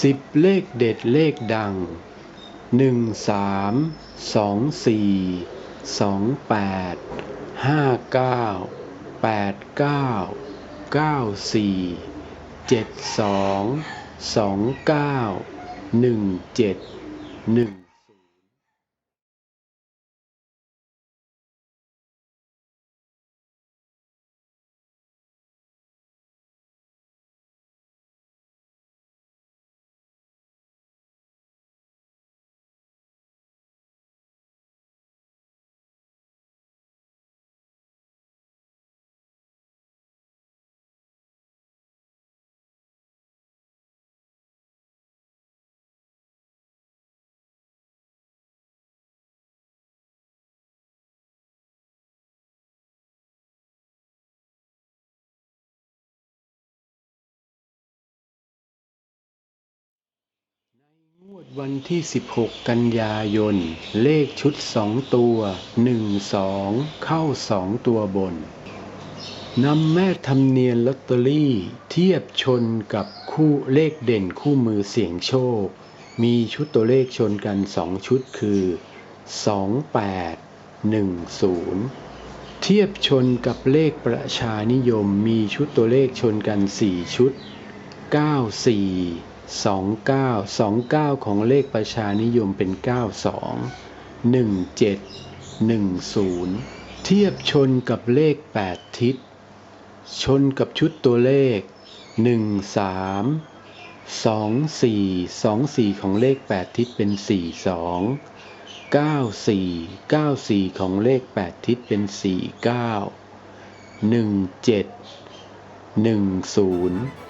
สิบเลขเด็ดเลขดังหนึ่งสามสองสี่สองแปดห้าเก้าแปดเก้าเก้าสี่เจ็ดสองสองเก้าหนึ่งเจ็ดหนึ่ง งวดวันที่ 16 กันยายน เลขชุด 2 ตัว 1 2 เข้า 2 ตัวบน นำแม่ทำเนียนลอตเตอรี่เทียบชนกับคู่เลขเด่นคู่มือเสี่ยงโชค มีชุดตัวเลขชนกัน 2 ชุดคือ 28 10 เทียบชนกับเลขประชานิยมมีชุดตัวเลขชนกัน 4 ชุด 94 29 29 ของเลขประชานิยมเป็น 92 17 10 เทียบชนกับเลข 8 ทิศ ชนกับชุดตัวเลข 1 3 2 4 2 4 ของเลข 8 ทิศเป็น 4 2 9 4 9 4 ของเลข 8 ทิศเป็น 4 9 17 10